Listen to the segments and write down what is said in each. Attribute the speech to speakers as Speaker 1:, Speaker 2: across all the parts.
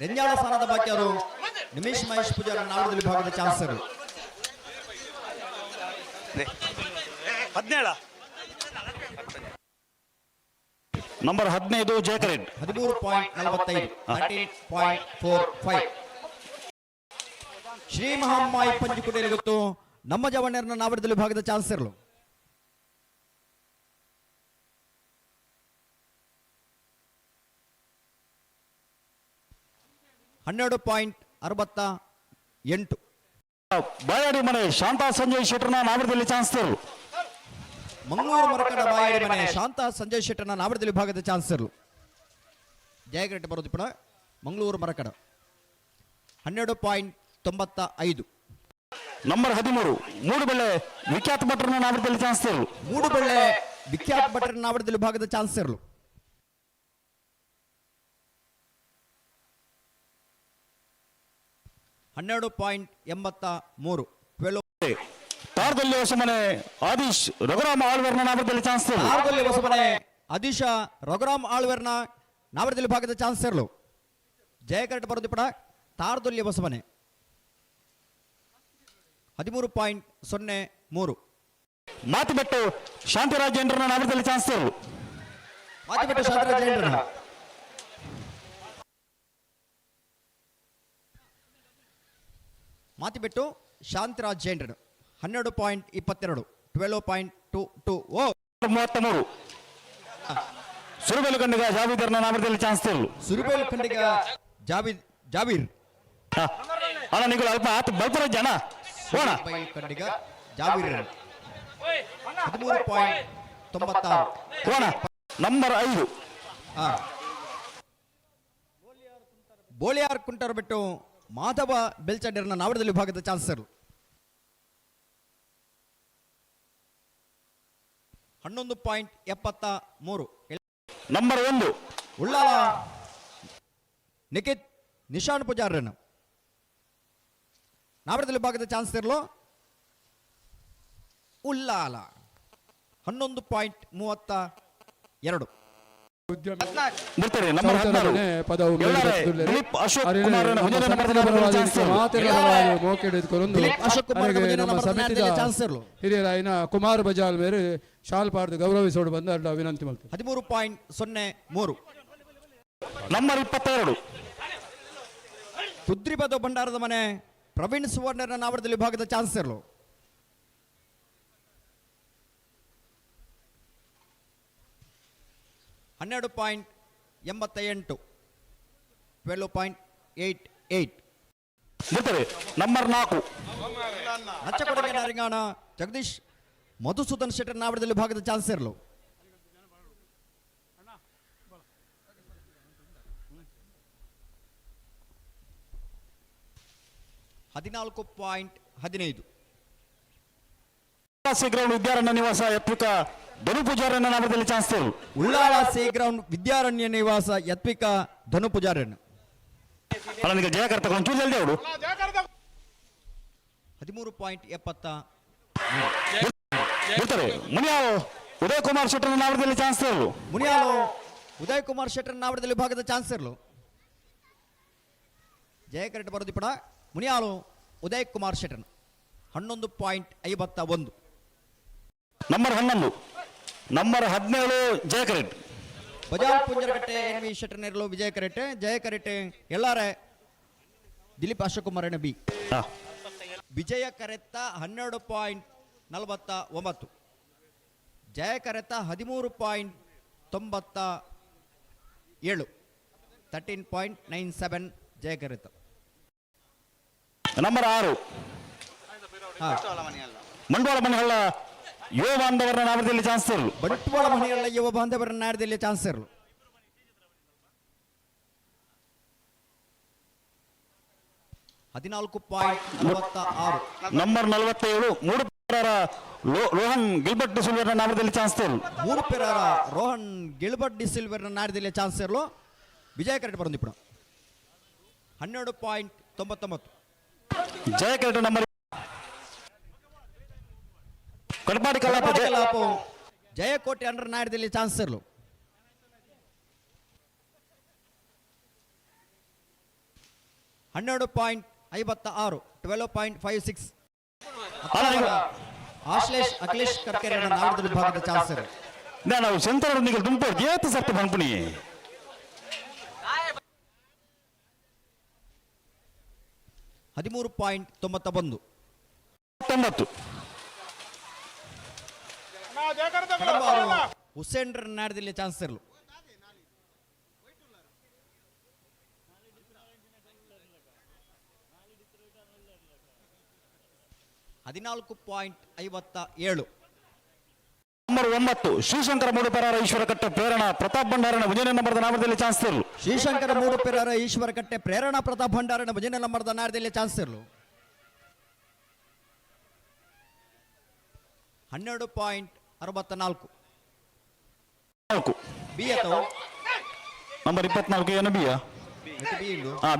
Speaker 1: ರೆಂಜಾಳ ಸ್ಥಾನದ ಬಾಕಿಯವರು ನಿಮಿಷ್ ಮಹೇಶ್ ಪೂಜಾರ ನಾಡದಲ್ಲಿ ವಿಭಾಗದ ಚಾನ್ಸರು.
Speaker 2: ಹದಿನೇಳ. ನಂಬರ್ ಹದಿನೈದು ಜೇಕರೆಡ್
Speaker 1: ಹದಿಮೂರು ಪಾಯಿಂಟ್ ನಲವತ್ತೈದು point four five Shri Mahamayi ಪಂಚಕುಟಿಯಲ್ಲಿ ಗೊತ್ತು ನಮ್ಮ ಜವಣ್ಣರನ್ನ ನಾವಡದಲ್ಲಿ ವಿಭಾಗದ ಚಾನ್ಸರ್ಲು ಹನ್ನೆರಡು ಪಾಯಿಂಟ್ ಅರವತ್ತ ಎಂಟು.
Speaker 2: ಬಾಯಾಡಿ ಮನೆ ಶಾಂತಾ ಸಂಜಯ್ ಶೆಟ್ಟರ್ನ ನಾವರದಲ್ಲಿ ಚಾನ್ಸ್ ತರು
Speaker 1: ಮಂಗಳೂರು ಮರಕಡ ಬಾಯಾಡಿ ಮನೆ ಶಾಂತಾ ಸಂಜಯ್ ಶೆಟ್ಟರ್ನ ನಾವಡದಲ್ಲಿ ಭಾಗದ ಚಾನ್ಸರ್ಲು ಜಯಗರೆಟ್ ಬರೋದು ಪುಣ ಮಂಗಳೂರು ಮರಕಡ. ಹನ್ನೆರಡು ಪಾಯಿಂಟ್ ತೊಂಬತ್ತ ಐದು.
Speaker 2: ನಂಬರ್ ಹದಿಮೂರು ಮೂಡು ಬೆಳೆ ವಿಖ್ಯಾತ ಭಟ್ರನ್ನ ನಾವರದಲ್ಲಿ
Speaker 1: ಮೂಡು ಬೆಳೆ ವಿಖ್ಯಾತ ಭಟ್ರ ಭಾಗದ ಚಾನ್ಸ್ ಚಾನ್ಸರ್ಲು ಹನ್ನೆರಡು ಪಾಯಿಂಟ್ ಎಂಬತ್ತ ಮೂರು ಟ್ವೆಲ್
Speaker 2: ತಾರದಲ್ಲಿ ಹೊಸ ಮನೆ ಆದೀಶ್ ರಘುರಾಮ ಆಳ್ವರ್ನ ನಾವರದಲ್ಲಿ ಚಾನ್ಸ್ ತರು
Speaker 1: ಆರದಲ್ಲಿ ಹೊಸಮನೆ ಅದಿಶ ರಘುರಾಮ್ ಆಳ್ವೆರ್ನ ನಾವಡದಲ್ಲಿ ವಿಭಾಗದ ಚಾನ್ಸರ್ಲು ಜಯಕರೆಟ್ ಬರೋದು ಪಡ ತಾರದಲ್ಲಿ ಹೊಸಮನೆ ಹದಿಮೂರು ಪಾಯಿಂಟ್ ಸೊನ್ನೆ ಮೂರು
Speaker 2: ಮಾತಿಬೆಟ್ಟು ಶಾಂತಿರಾಜೇಂದ್ರನ ನಾವರದಲ್ಲಿ ಚಾನ್ಸ್ ತರು
Speaker 1: ಮಾತಿಬೆಟ್ಟು ಬಿಟ್ಟು ಶಾಂತಿರಾಜ್ ಶಾಂತರಾಜೇಂದ್ರನ್ ಹನ್ನೆರಡು ಪಾಯಿಂಟ್ ಇಪ್ಪತ್ತೆರಡು ಟ್ವೆಲ್ವ್ ಪಾಯಿಂಟ್ ಟು ಟು ಓ.
Speaker 2: ಮೂವತ್ತ ಮೂರು ಸುರುಬೆಲು ಖಂಡಿಗ ಜಾವೀದರ್ನ ನಾಮದಲ್ಲಿ ಚಾನ್ಸ್ ತರು
Speaker 1: ಸುರುಬೇಲ್ ಖಂಡಿಗ ಜಾವೀದ್ ಜಾವೀರ್.
Speaker 2: ಅಣ್ಣ ನಿಗಳು ಅಲ್ಪ ಆತು ಬರ್ತಾರ ಜನ ಹೋಣ.
Speaker 1: ಖಂಡಿಗ ಜಾವೀರ್. ಹದಿಮೂರು ಪಾಯಿಂಟ್ ತೊಂಬತ್ತಾರು.
Speaker 2: ಹೋಣ. ನಂಬರ್ ಐದು.
Speaker 1: ಆ. ಬೋಳಿಯಾರ್ ಕುಂಟರ್ ಬಿಟ್ಟು ಮಾಧವ ಬೆಲ್ಚಡ್ಡರನ್ನ ನಾವಡದಲ್ಲಿ ವಿಭಾಗದ ಚಾನ್ಸರ್. ಹನ್ನೊಂದು ಪಾಯಿಂಟ್ ಎಪ್ಪತ್ತ ಮೂರು.
Speaker 2: ನಂಬರ್ ಒಂದು.
Speaker 1: ಉಳ್ಳಾಲ ನಿಖಿತ್ ನಿಶಾನ್ ಪೂಜಾರನ್ನು ನಾವಡದಲ್ಲಿ ವಿಭಾಗದ ಚಾನ್ಸ್ ಇರಲು ಉಲ್ಲಾಲ ಹನ್ನೊಂದು ಪಾಯಿಂಟ್ ಮೂವತ್ತ ಎರಡು.
Speaker 2: ಬರ್ತಾರೆ ಹದಿನಾರು.
Speaker 3: ಪದವು.
Speaker 2: ದಿಲೀಪ್ ಅಶೋಕ್ ನಂಬರ್ ಚಾನ್ಸ್
Speaker 1: ಅಶೋಕ್ ಕುಮಾರ್
Speaker 3: ನಮ್ಮ ಹಿರಿಯರಾಯಿನ ಕುಮಾರ್ ಬಜಾಲ್ ಮೇರೆ ಶಾಲ್ ಪಾಡ್ದು ಗೌರವಿಸೋಡು ಬಂದ ಅಡ್ಡ ವಿನಂತಿ ಮಾಡ್ತೀವಿ.
Speaker 1: ಹದಿಮೂರು ಪಾಯಿಂಟ್ ಸೊನ್ನೆ ಮೂರು.
Speaker 2: ನಂಬರ್ ಇಪ್ಪತ್ತೆರಡು.
Speaker 1: ಸುದ್ರಿಪದ ಭಂಡಾರದ ಮನೆ ಪ್ರವೀಣ್ ಸುವರ್ಣರ ನಾವಡದಲ್ಲಿ ವಿಭಾಗದ ಚಾನ್ಸರ್ಲು ಹನ್ನೆರಡು ಪಾಯಿಂಟ್ ಎಂಬತ್ತ ಎಂಟು twelve point eight
Speaker 2: eight number ನಾಲ್ಕು.
Speaker 1: ನಚ್ಚಕೊಡಗೆ ನಾರಿಂಗಾಣ ಜಗದೀಶ್ ಮಧುಸೂದನ್ ಶೆಟ್ಟರ್ ನಾವಡದಲ್ಲಿ ಭಾಗದ ಚಾನ್ಸೆರ್ಲು ಹದಿನಾಲ್ಕು ಪಾಯಿಂಟ್ ಹದಿನೈದು.
Speaker 2: ಗ್ರೌಂಡ್ ವಿದ್ಯಾರಣ್ಯ ನಿವಾಸ ಯತ್ವಿಕ ಧನು ಪೂಜಾರನ್ನ ನಾಮದಲ್ಲಿ ಚಾನ್ಸ್ ತೋರು.
Speaker 1: ಉಳ್ಳಾಳ ಸಿ ಗ್ರೌಂಡ್ ವಿದ್ಯಾರಣ್ಯ ನಿವಾಸ ಯತ್ವಿಕ ಧನು
Speaker 2: ಪೂಜಾರನ್ನ ಅಲ್ಲನಿಗೆ ಜಯಕರ್ತ ಒಂಚೂರು ಜಲ್ದಿ ಅವಡು
Speaker 1: ಹದಿಮೂರು ಪಾಯಿಂಟ್ ಎಪ್ಪತ್ತ.
Speaker 2: ಬರ್ತಾರೆ ಮುನಿಯಾವ್ ಉದಯ್ ಕುಮಾರ್ ಶೆಟ್ಟರ್ ನಾಮದಲ್ಲಿ ಚಾನ್ಸ್ ತೋರು.
Speaker 1: ಮುನಿಯಾಲು ಉದಯ್ ಕುಮಾರ್ ಶೆಟ್ಟರ್ ನಾವಡದಲ್ಲಿ ಭಾಗದ ಚಾನ್ಸರ್ಲು ಜಯ ಕರೆಕ್ಟ್ ಬರೋದು ಪಡ ಮುನಿಯಾಲು ಉದಯ್ ಕುಮಾರ್ ಶೆಟ್ಟರ್ ಹನ್ನೊಂದು ಪಾಯಿಂಟ್ ಐವತ್ತ ಒಂದು.
Speaker 2: ನಂಬರ್ ಹನ್ನೊಂದು. ನಂಬರ್ ಹದಿನೇಳು ಜಯ
Speaker 1: ಕರೆಟ್. ಪುಂಜರಕಟ್ಟೆ ಎನ್ ವಿ ಶೆಟ್ಟರ್ ನೆರಳು ವಿಜಯ ಕರೆಟ್ಟೆ ಜಯ ಕರೆಟ್ಟೆ ಎಲ್ಲಾರೆ ದಿಲೀಪ್ ಅಶೋಕುಮಾರ್ ಎನ್ ಬಿ. ವಿಜಯ ಕರೆತ್ತ ಹನ್ನೆರಡು ಪಾಯಿಂಟ್ ನಲವತ್ತ ಒಂಬತ್ತು. ಜಯ ಕರೆತ್ತ ಹದಿಮೂರು ಪಾಯಿಂಟ್ ತೊಂಬತ್ತ ಏಳು. Thirteen point nine seven Jaya ಕರೆತ್ತ
Speaker 2: number ಆರು. ಮಂಡವಾಳ ಮನೆಹಳ್ಳ. ಯುವ ಬಾಂಧವರ ನಾಮದಲ್ಲಿ ಚಾನ್ಸ್ ತರು
Speaker 1: ಬಂಟ್ವಾಳ ಮನೆಗಳ ಯುವ ಬಾಂಧವರ ನಾಡದಲ್ಲಿ ಚಾನ್ಸರ್ಲು ಹದಿನಾಲ್ಕು ಪಾಯಿಂಟ್ ನಲವತ್ತ ಆರು
Speaker 2: ನಂಬರ್ ನಲವತ್ತೇಳು ಮೂರು ಪೇರರ ರೋಹನ್ ಗಿಲ್ಬರ್ಟ್ ಡಿಸಿಲ್ವರ್ನ ನಾಡದಲ್ಲಿ ಚಾನ್ಸ್ ತರು
Speaker 1: ಮೂರು ಪೇರಾರ ರೋಹನ್ ಗಿಲ್ಬರ್ಟ್ ಡಿ ಸಿಲ್ವರ್ನ ನಾಡದಲ್ಲಿ ಚಾನ್ಸರ್ಲು ವಿಜಯ ಕರೆಕ್ಟ್ ಬರೋದು ಹನ್ನೆರಡು ಪಾಯಿಂಟ್ ತೊಂಬತ್ತೊಂಬತ್ತು.
Speaker 2: ಜಯಕರೆಡ್ ನಂಬರ್ ಕಡಪಾಡಿ ಕಲಾಪ ಜಯ
Speaker 1: ಕಲಾಪು. ಜಯಕೋಟೆ ಅಂಡರ್ ಚಾನ್ಸ್ ಇರಲು ಹನ್ನೆರಡು ಪಾಯಿಂಟ್ ಐವತ್ತ ಆರು ಟ್ವೆಲ್ ಪಾಯಿಂಟ್ ಫೈವ್ ಸಿಕ್ಸ್.
Speaker 2: ಅಲ್ಲ, ಈಗ-
Speaker 1: ಆಶ್ಲೇಷ್ ಅಖಿಲೇಶ್ ಕರ್ಕೆರೆ ನಾಲ್ಕು ವಿಭಾಗದ ಚಾನ್ಸರ್
Speaker 2: ನಾವು ಶಂಕರ ನೀವು ತುಂಬ ಏತ ಸರ್ತ ಪಂಪಣಿ
Speaker 1: ಹದಿಮೂರು ಪಾಯಿಂಟ್ ತೊಂಬತ್ತ ಒಂದು
Speaker 2: ತೊಂಬತ್ತು
Speaker 1: ಹುಸೇನ್ ನಾಡ್ದಿಲ್ಲಿ ಚಾನ್ಸ್ ಇರಲು. ಹದಿನಾಲ್ಕು ಪಾಯಿಂಟ್ ಐವತ್ತ ಏಳು.
Speaker 2: ನಂಬರ್ ಒಂಬತ್ತು ಶಿವಶಂಕರ ಮೂಡುಪೆರಾರ ಈಶ್ವರಕಟ್ಟೆ ಪ್ರೇರಣಾ ಪ್ರತಾಪ್ ಭಂಡಾರನ ಭಜನೆ ನಂಬರ್ದ ನಾಮದಲ್ಲಿ ಚಾನ್ಸ್ ಇರಲು.
Speaker 1: ಶ್ರೀಶಂಕರ ಮೂಡುಪೆರಾರ ಈಶ್ವರಕಟ್ಟೆ ಈಶ್ವರ ಪ್ರೇರಣಾ ಪ್ರತಾಪ್ ಭಂಡಾರನ ಭಜನೆ ನಂಬರ್ದ ನಾಡ್ದಿಲ್ಲಿ ಚಾನ್ಸ್ ಇರಲು. ಹನ್ನೆರಡು ಪಾಯಿಂಟ್ ಅರವತ್ತ ನಾಲ್ಕು.
Speaker 2: ನಾಲ್ಕು
Speaker 1: ಬಿ ಅಥವಾ?
Speaker 2: ನಂಬರ್ ಇಪ್ಪತ್ನಾಲ್ಕು ಏನು ಬಿಯ
Speaker 1: ಬಿ ಇಂದು
Speaker 2: ಹಾ,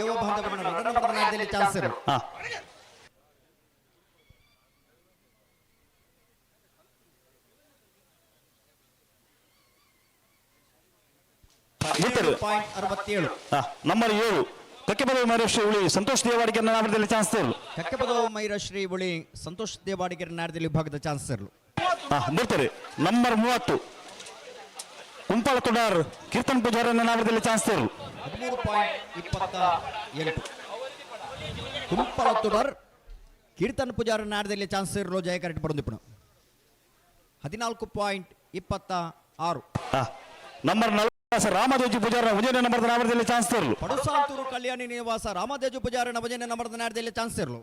Speaker 1: ಯುವ ಬಾಂಧವರನ್ನ ಚಾನ್ಸ್ ಇರಲು
Speaker 2: ಹಾ. ಬಿಟ್ಟರು.
Speaker 1: ಪಾಯಿಂಟ್ ಅರವತ್ತೇಳು.
Speaker 2: ಹಾ ನಂಬರ್ ಏಳು. ಕಕ್ಕೆಪದವಿ ಮಹೇಶ್ವರಿ ಉಳಿ ಸಂತೋಷ್ ದೇವಾಡಿಗೆ ನಾಮದಲ್ಲಿ ಚಾನ್ಸ್ ತರಲು.
Speaker 1: ಕಕ್ಕಪದವ ಮೈರ ಶ್ರೀ ಬುಳಿ ಸಂತೋಷ್ ದೇವಾಡಿಗರ ನಾಡದಲ್ಲಿ ವಿಭಾಗದ ಚಾನ್ಸ್ ಇರಲು
Speaker 2: ಹಾ ಬರ್ತಾರೆ. ನಂಬರ್ ಮೂವತ್ತು. ಕುಂಪಾಳ ತೊಡಾರ್ ಕೀರ್ತನ್ ಪೂಜಾರನ ನಾವಿದ್ದಲ್ಲಿ ಚಾನ್ಸ್ ತರಲು.
Speaker 1: ಹದಿಮೂರು ಪಾಯಿಂಟ್ ಇಪ್ಪತ್ತ ಎಂಟು. ಕೀರ್ತನ್ ಪೂಜಾರ ನಾಡದಲ್ಲಿ ಚಾನ್ಸ್ ಇರಲು ಜಯ ಕರೆಕ್ಟ್ ಬರೋದಿಪ್ಪಣ ಹದಿನಾಲ್ಕು ಪಾಯಿಂಟ್ ಇಪ್ಪತ್ತ ಆರು.
Speaker 2: ನಂಬರ್ ನಲವತ್ತು ರಾಮದೇಜು ಪೂಜಾರನ ಭಜನೆ ನಂಬರ್ದ ನಾಮದಲ್ಲಿ ಚಾನ್ಸ್ ತರಲು.
Speaker 1: ಪಡುಸಾಂತೂರು ಕಲ್ಯಾಣಿ ನಿವಾಸ ರಾಮದೇಜು ಪೂಜಾರ ಭಜನೆ ನಂಬರ್ ನಾಡದಲ್ಲಿ ಚಾನ್ಸ್ ಇರಲು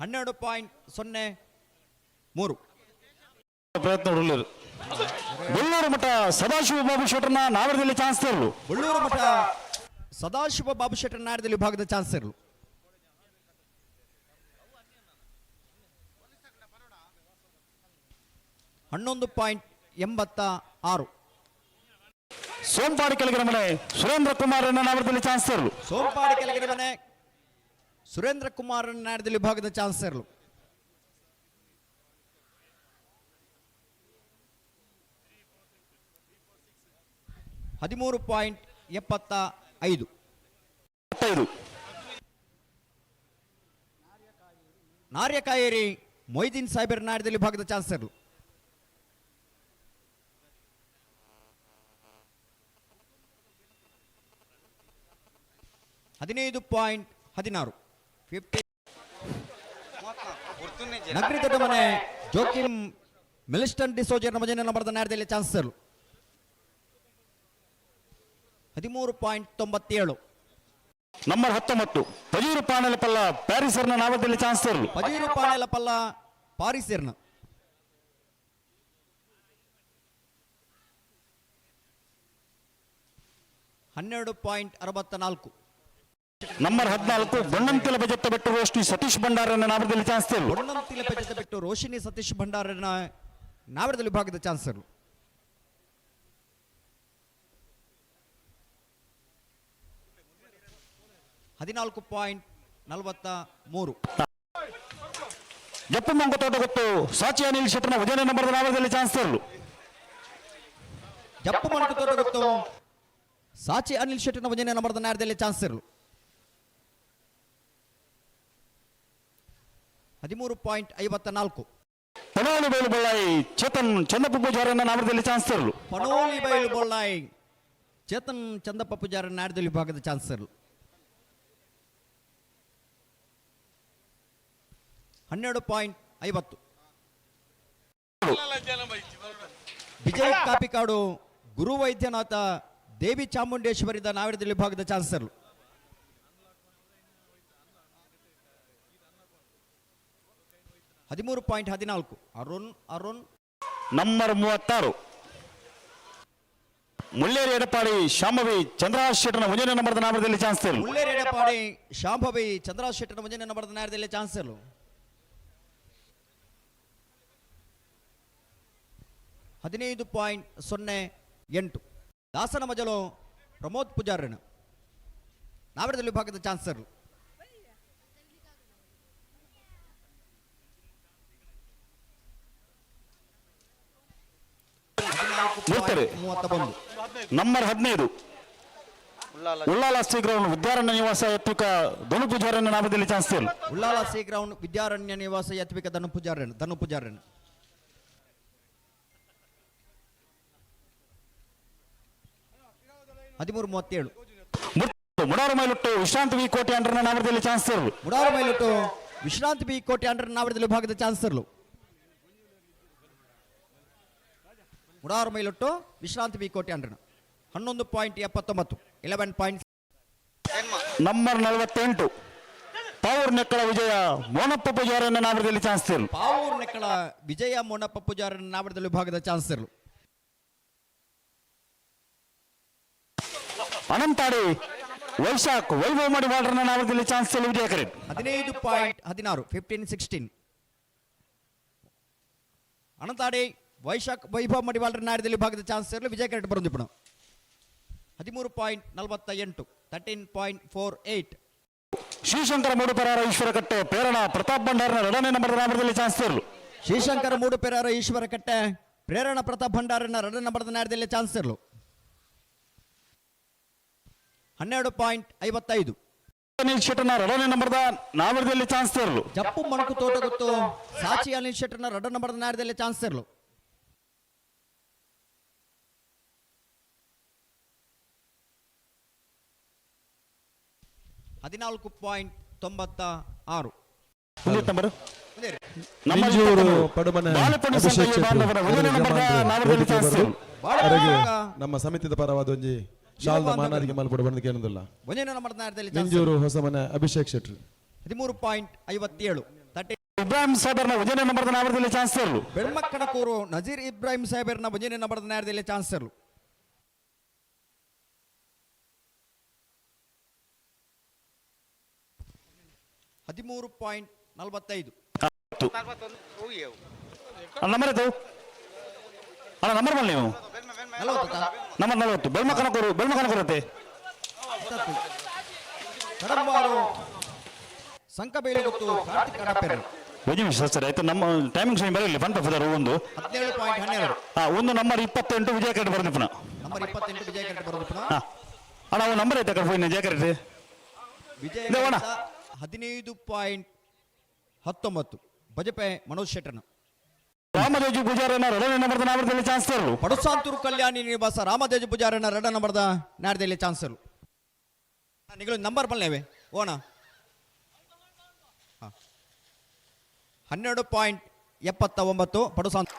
Speaker 1: ಹನ್ನೆರಡು ಪಾಯಿಂಟ್ ಸೊನ್ನೆ ಮೂರು.
Speaker 2: ಪ್ರಯತ್ನ ಬೆಳ್ಳೂರು ಮಠ ಸದಾಶಿವ ಬಾಬು ಶೆಟ್ಟರ್ನ ನಾಡದಲ್ಲಿ ಚಾನ್ಸ್ ತರಲು.
Speaker 1: ಬಳ್ಳೂರು ಮಠ ಸದಾಶಿವ ಬಾಬು ಶೆಟ್ಟರ್ ನಾಡದಲ್ಲಿ ವಿಭಾಗದ ಚಾನ್ಸ್ ಇರಲು ಹನ್ನೊಂದು ಪಾಯಿಂಟ್ ಎಂಬತ್ತ ಆರು
Speaker 2: ಸೋಂಪಾಡಿ ಕೆಳಗಿನ ಮನೆ ಸುರೇಂದ್ರ ಕುಮಾರನ ನಾವರದಲ್ಲಿ ಚಾನ್ಸ್ ತರಲು.
Speaker 1: ಸೋಂಪಾಡಿ ಕೆಳಗಿನ ಮನೆ ಸುರೇಂದ್ರ ಕುಮಾರ್ ನಾಡ್ದಲ್ಲಿ ಭಾಗದ ಚಾನ್ಸರ್ ಇರಲು ಹದಿಮೂರು ಪಾಯಿಂಟ್ ಎಪ್ಪತ್ತ ಐದು ನಾರ್ಯಕಾಯೇರಿ ಮೊಯ್ದೀನ್ ಸಾಹೇಬರ ನಾಡ್ದಲ್ಲಿ ಭಾಗದ ಚಾನ್ಸರ್ ಇರಲು ಹದಿನೈದು ಪಾಯಿಂಟ್ ಹದಿನಾರು. ಫಿಫ್ಟಿ ನಗರಿ ದೊಡ್ಡ ಮನೆ ಜೋಕಿಂ ಮಿಲಿಸ್ಟನ್ ಡಿಸೋಜರ್ ನಮಜನ ನಂಬರ್ದ ನಾಡ್ದಲ್ಲಿ ಚಾನ್ಸ್ ಇರಲು ಹದಿಮೂರು ಪಾಯಿಂಟ್ ತೊಂಬತ್ತೇಳು.
Speaker 2: ನಂಬರ್ ಹತ್ತೊಂಬತ್ತು ಪಜೀರು ಪಾಣೆಲ ಪಲ್ಲ ಪ್ಯಾರಿಸರ್ನ ನಾವದಲ್ಲಿ ಚಾನ್ಸ್ ತರಲು
Speaker 1: ಪಜೀರು ಪಾಣೆಲ ಪಲ್ಲ ಪಾರಿಸರ್ನ ಹನ್ನೆರಡು ಪಾಯಿಂಟ್ ಅರವತ್ತ ನಾಲ್ಕು
Speaker 2: ನಂಬರ್ ಹದಿನಾಲ್ಕು ಬಣ್ಣಂತಿಲ ಬಜೆಟ್ ಬಿಟ್ಟು ರೋಷ್ಟಿ ಸತೀಶ್ ಭಂಡಾರನ ನಾವರದಲ್ಲಿ ಚಾನ್ಸ್
Speaker 1: ಬಣ್ಣಂತಿಲ ಪೆಚ್ಚದ ಬಿಟ್ಟು ರೋಶಿನಿ ಸತೀಶ್ ಭಂಡಾರನ ನಾವರದಲ್ಲಿ ವಿಭಾಗದ ಚಾನ್ಸರು ಹದಿನಾಲ್ಕು ಪಾಯಿಂಟ್ ನಲವತ್ತ ಮೂರು.
Speaker 2: ಜಪ್ಪು ಮಂಗ ತೋಟ ಗೊತ್ತು. ಸಾಚಿ ಅನಿಲ್ ಶೆಟ್ಟರ್ನ ಉದಯನ ನಂಬರ್ದ ನಾವರದಲ್ಲಿ ಚಾನ್ಸ್ ತರಲು
Speaker 1: ಜಪ್ಪು ಮಣಕು ತೋಟ ಗೊತ್ತು. ಸಾಚಿ ಅನಿಲ್ ಶೆಟ್ಟಿನ ವಜನ ನಂಬರ್ದ ನಾರದಲ್ಲಿ ಚಾನ್ಸ್ ಇರಲು ಹದಿಮೂರು ಪಾಯಿಂಟ್ ಐವತ್ತ ನಾಲ್ಕು.
Speaker 2: ಪನೋಲಿ ಬೈಲು ಬಳ್ಳಾಯಿ ಚೇತನ್ ಚಂದಪ್ಪ ಪೂಜಾರನ್ನ ನಾಮದಲ್ಲಿ ಚಾನ್ಸರ್
Speaker 1: ಪನೋಲಿ ಬೈಲು ಬೊಳ್ಳಾಯಿ ಚೇತನ್ ಚಂದಪ್ಪ ಪೂಜಾರ ನಾಡದಲ್ಲಿ ವಿಭಾಗದ ಚಾನ್ಸರ್ ಹನ್ನೆರಡು ಪಾಯಿಂಟ್ ಐವತ್ತು. ವಿಜಯ ಕಾಪಿಕಾಡು ಗುರು ವೈದ್ಯನಾಥ ದೇವಿ ಚಾಮುಂಡೇಶ್ವರಿದ ನಾವಿಡದಲ್ಲಿ ಭಾಗದ ಚಾನ್ಸ್ ಹದಿಮೂರು ಪಾಯಿಂಟ್ ಹದಿನಾಲ್ಕು. ಅರುಣ್ ಅರುಣ್.
Speaker 2: ನಂಬರ್ ಮೂವತ್ತಾರು. ಮುಳ್ಳೇರಿ ಎಡಪಾಡಿ ಶಾಂಭವಿ ಚಂದ್ರಹಾಸ್ ಶೆಟ್ಟರ್ನ ಮುಂಜಾನೆ ನಂಬರ್ದ ನಾಮದಲ್ಲಿ ಚಾನ್ಸ್ ಮುಳ್ಳೇರಿ
Speaker 1: ಮುಳ್ಳೇರೆಡಪಾಡಿ ಶಾಂಭವಿ ಚಂದ್ರರಾಜ್ ಶೆಟ್ಟರ ಮುಂಜಾನೆ ನಂಬರ್ದ ನ್ಯಾಯದಲ್ಲಿ ಚಾನ್ಸ್ ಇರಲು ಹದಿನೈದು ಪಾಯಿಂಟ್ ಸೊನ್ನೆ ಎಂಟು. ದಾಸನ ಮಜಲು ಪ್ರಮೋದ್ ಪೂಜಾರನ ನಾವಿಡದಲ್ಲಿ ವಿಭಾಗದ ಚಾನ್ಸ್ ಒಂದು
Speaker 2: ನಂಬರ್ ಹದಿನೈದು. ಉಳ್ಳಾಲ ಸಿ ಗ್ರೌಂಡ್ ವಿದ್ಯಾರಣ್ಯ ನಿವಾಸ ಯತ್ವಿಕ ಧನು ಪೂಜಾರನ ನಾಮದಲ್ಲಿ chance
Speaker 1: Ullal sea ground Vidyaranya ನಿವಾಸ ಯತ್ವಿಕ ಧನು ಪೂಜಾರಣ್ಯ ಧನು ಪೂಜಾರಣ್ಯ. ಹದಿಮೂರು ಮೂವತ್ತೇಳು.
Speaker 2: ಮುಡಾರು ಮೈಲುಟ್ಟು ವಿಶ್ರಾಂತ ವಿ ಕೋಟೆ ಅಂಡರ್ನ ನಾಮದಲ್ಲಿ ಚಾನ್ಸ್
Speaker 1: ಮುಡಾರು ಮೈಲುಟ್ಟು ವಿಶ್ರಾಂತಿ ಬಿ ಕೋಟೆ ಅಂಡರ್ ನಾಮದಲ್ಲಿ ಭಾಗದ ಚಾನ್ಸರ್ಲು ಮುಡಾರು ಮೈಲೊಟ್ಟು ವಿಶ್ರಾಂತಿ ಕೋಟೆ ಅಂಡರ್ ಹನ್ನೊಂದು ಪಾಯಿಂಟ್ ಎಪ್ಪತ್ತೊಂಬತ್ತು ಇಲೆವೆನ್ ಪಾಯಿಂಟ್
Speaker 2: ನಂಬರ್ ನಲವತ್ತೆಂಟು. ಪಾವೂರ್ ನೆಕ್ಕಳ ವಿಜಯ ಮೋನಪ್ಪ ಪೂಜಾರನ ನಾಮದಲ್ಲಿ ಚಾನ್ಸ್
Speaker 1: ಪಾವೂರ್ ನೆಕ್ಕಳ ವಿಜಯ ಮೋನಪ್ಪ ಪೂಜಾರನ ನಾವಡದಲ್ಲಿ ಭಾಗದ ಚಾನ್ಸರ್ಲು
Speaker 2: ಅನಂತಾಡಿ ವೈಶಾಖ್ ವೈಭವ ಮಾಡಿ ಬಾರ್ಡರ್ನ ನಾಮದಲ್ಲಿ ಚಾನ್ಸ್ ಇಲ್ಲ ವಿಜಯ ಕರೆ.
Speaker 1: ಹದಿನೈದು ಪಾಯಿಂಟ್ ಹದಿನಾರು ಫಿಫ್ಟೀನ್ ಸಿಕ್ಸ್ಟೀನ್ ಅನಂತಾಡಿ ವೈಶಾಖ್ ವೈಭವ್ ಮಡಿವಾಳರ ನಾಯಕದಲ್ಲಿ ಭಾಗದ ಚಾನ್ಸ್ ಇರಲಿ ವಿಜಯ ಕರೆಕ್ಟ್ ಬರೋದಿಪ್ಪಣ ಹದಿಮೂರು ಪಾಯಿಂಟ್ ನಲವತ್ತ ಎಂಟು ತರ್ಟೀನ್ ಪಾಯಿಂಟ್ ಫೋರ್ ಏಯ್ಟ್
Speaker 2: ಶಿವಶಂಕರ ಮೂಡುಪರಾರ ಈಶ್ವರ ಕಟ್ಟೆ ಪ್ರೇರಣಾ ಪ್ರತಾಪ್ ಭಂಡಾರನ ಎರಡನೇ ನಂಬರ್ ನಾಮದಲ್ಲಿ ಚಾನ್ಸ್ ಇಲ್ಲ
Speaker 1: ಶ್ರೀಶಂಕರ ಮೂಡುಪೆರಾರ ಈಶ್ವರ ಕಟ್ಟೆ ಪ್ರೇರಣ ಪ್ರತಾಪ್ ಭಂಡಾರನ ರಡ ನಂಬರ್ದ ನಾಯಕದಲ್ಲಿ ಚಾನ್ಸ್ ಇರಲು ಹನ್ನೆರಡು ಪಾಯಿಂಟ್ ಐವತ್ತೈದು
Speaker 2: ಅನಿಲ್ ಶೆಟ್ಟರ್ನ ಎರಡನೇ ನಂಬರ್ದ ನಾಮದಲ್ಲಿ ಚಾನ್ಸ್ ಇರಲು
Speaker 1: ಜಪ್ಪು ಮಣಕು ತೋಟ ಗೊತ್ತು ಸಾಚಿ ಅನಿಲ್ ಶೆಟ್ಟರ್ನ ರಡ ನಂಬರ್ದ ನಾಯಕದಲ್ಲಿ ಚಾನ್ಸ್ ಹದಿನಾಲ್ಕು ಪಾಯಿಂಟ್ ತೊಂಬತ್ತ ಆರು
Speaker 2: ಮುಂದಿನ ನಂಬರ್
Speaker 4: ಮಂಜೂರು ಪಡುಮನೆ ಅಭಿಷೇಕ್
Speaker 2: ಚಾನ್ಸ್
Speaker 4: ನಮ್ಮ ಸಮಿತಿದ ಪರವಾದ ಒಂಜಿ ಶಾಲದ ಮಾನಾರಿಗೆ ಮಲ್ಪಡ ಬಂದು ಕೇಳೋದಿಲ್ಲ
Speaker 1: ಒಂದೇನ ಚಾನ್ಸ್
Speaker 4: ಮಂಜೂರು ಹೊಸಮನೆ ಅಭಿಷೇಕ್ ಶೆಟ್ಟಿ.
Speaker 1: ಹದಿಮೂರು ಪಾಯಿಂಟ್ ಐವತ್ತೇಳು. ತರ್ಟಿ
Speaker 2: ಇಬ್ರಾಹಿಂ ಸಾಹೇಬರ್ನ ಮೊದಲನೇ ನಂಬರ್ದ ನಾಮದಲ್ಲಿ ಚಾನ್ಸ್ ಇರಲು.
Speaker 1: ಬೆಳ್ಮಕ್ಕನಕೂರು ನಜೀರ್ ಇಬ್ರಾಹಿಂ ಸಾಹೇಬರ್ನ ಭಜನೆ ನಂಬರ್ದ ನೇರದಲ್ಲಿ ಚಾನ್ಸರ್ಲು ಹದಿಮೂರು ಪಾಯಿಂಟ್ ನಲವತ್ತೈದು.
Speaker 2: ಅಲ್ಲ ನಂಬರ್ ಆಯ್ತು ಅಲ್ಲ ನಂಬರ್ ಬಲ್ಲಿ ನೀವು.
Speaker 1: ನಲವತ್ತ.
Speaker 2: ನಂಬರ್ ನಲವತ್ತು ಬೆಳ್ಮಕನಕೂರು ಬೆಳ್ಮಕನಕೂರತೆ
Speaker 1: ಕಡಂಬಾರು ಸಂಕಬೇಲಿ ಗೊತ್ತು ಕಾರ್ತಿಕ್ ಕಡಪೆರು
Speaker 2: ಒಂದು ನಿಮಿಷ ಸರ್ ಆಯ್ತು. ನಮ್ಮ ಟೈಮಿಂಗ್ ಸಮಯ ಬರಲಿ ಫಂಡ್ ಫದರ್ ಒಂದು.
Speaker 1: ಹದಿನೇಳು ಪಾಯಿಂಟ್ ಹನ್ನೆರಡು.
Speaker 2: ಹಾ ಒಂದು ನಂಬರ್ ಇಪ್ಪತ್ತೆಂಟು ವಿಜಯ ಕರೆಕ್ಟ್ ಬರ್ದು ಪುನಃ.
Speaker 1: ನಂಬರ್ ಇಪ್ಪತ್ತೆಂಟು ವಿಜಯ ಕರೆಕ್ಟ್ ಬರೋದು ಪುನಃ.
Speaker 2: ಹಾ. ಅಣ್ಣ ಒಂದು ನಂಬರ್ ಐತೆ ಕಡೆ ವಿಜಯ ಕರೆಕ್ಟ್
Speaker 1: ವಿಜಯ
Speaker 2: ಇದೆ ಅಣ್ಣ.
Speaker 1: ಹದಿನೈದು ಪಾಯಿಂಟ್ ಹತ್ತೊಂಬತ್ತು. ಬಜಪೆ ಮನೋಜ್ ಶೆಟ್ಟರ್ನ.
Speaker 2: ರಾಮದೇಜು ಪೂಜಾರನ ರಡ ನಂಬರ್ದ ನಾಮದಲ್ಲಿ ಚಾನ್ಸ್ ಇರಲು
Speaker 1: ಪಡುಸಾಂತೂರು ಕಲ್ಯಾಣಿ ನಿವಾಸ ರಾಮದೇಜ ಪೂಜಾರನ ರಡ ನಂಬರ್ದ ನಾಡದಲ್ಲಿ ಚಾನ್ಸರು ನಿಗಳು ನಂಬರ್ ಬಲ್ಲೇವೆ ಓಣ. ಹನ್ನೆರಡು ಪಾಯಿಂಟ್ ಎಪ್ಪತ್ತ ಒಂಬತ್ತು ಪಡುಸಾಂತ